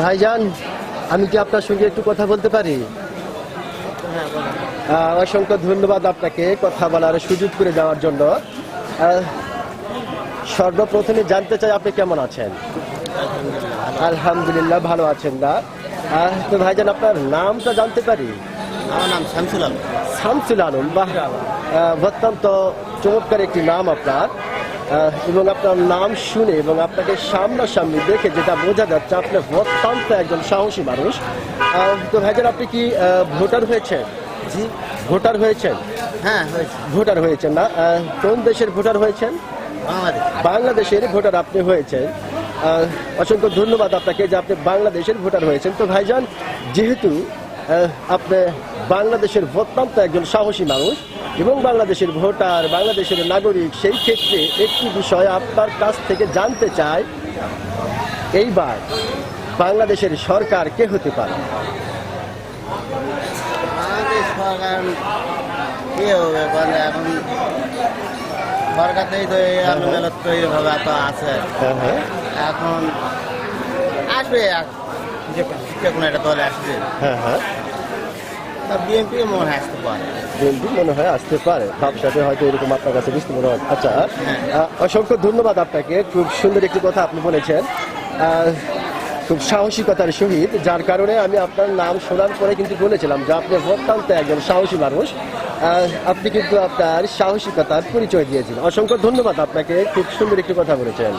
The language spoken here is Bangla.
ভাইজান আমি কি আপনার সঙ্গে একটু কথা বলতে পারি? হ্যাঁ, অসংখ্য ধন্যবাদ আপনাকে কথা বলার সুযোগ করে দেওয়ার জন্য। সর্বপ্রথমে জানতে চাই আপনি কেমন আছেন? আলহামদুলিল্লাহ। ভালো আছেন না? তো ভাইজান আপনার নামটা জানতে পারি? আমার নাম শামসুল আলম। শামসুল আলম বাহ। অত্যন্ত চমৎকার একটি নাম আপনার। এবং আপনার নাম শুনে এবং আপনাকে সামনাসামনি দেখে যেটা বোঝা যাচ্ছে আপনি অত্যন্ত একজন সাহসী মানুষ। তো ভাইজান আপনি কি ভোটার হয়েছেন? জি। ভোটার হয়েছেন? হ্যাঁ হয়েছে। ভোটার হয়েছেন না। কোন দেশের ভোটার হয়েছেন? বাংলাদেশের ভোটার আপনি হয়েছেন। অসংখ্য ধন্যবাদ আপনাকে যে আপনি বাংলাদেশের ভোটার হয়েছেন। তো ভাইজান যেহেতু আপনি বাংলাদেশের অত্যন্ত একজন সাহসী মানুষ এবং বাংলাদেশের ভোটার বাংলাদেশের নাগরিক সেই ক্ষেত্রে একটি বিষয় আপনার কাছ থেকে জানতে চাই। এইবার বাংলাদেশের সরকার কে হতে পারে? সরকার কি হবে বলে এখন সরকারতেই তো এই আন্দোলন তো এইভাবে তো আছে। হ্যাঁ হ্যাঁ। এখন আসবে যে যে কোনো একটা দলে আসবে। হ্যাঁ হ্যাঁ। বিএনপি মনে হয় আসতে পারে। বিএনপি মনে হয় আসতে পারে। হয়তো এরকম আপনার কাছে বুঝতে মনে হয়। আচ্ছা অসংখ্য ধন্যবাদ আপনাকে। খুব সুন্দর একটি কথা আপনি বলেছেন। খুব সাহসিকতার সহিত, যার কারণে আমি আপনার নাম শোনার পরে কিন্তু বলেছিলাম যে আপনি অত্যন্ত একজন সাহসী মানুষ। আপনি কিন্তু আপনার সাহসিকতার পরিচয় দিয়েছেন। অসংখ্য ধন্যবাদ আপনাকে। খুব সুন্দর একটি কথা বলেছেন।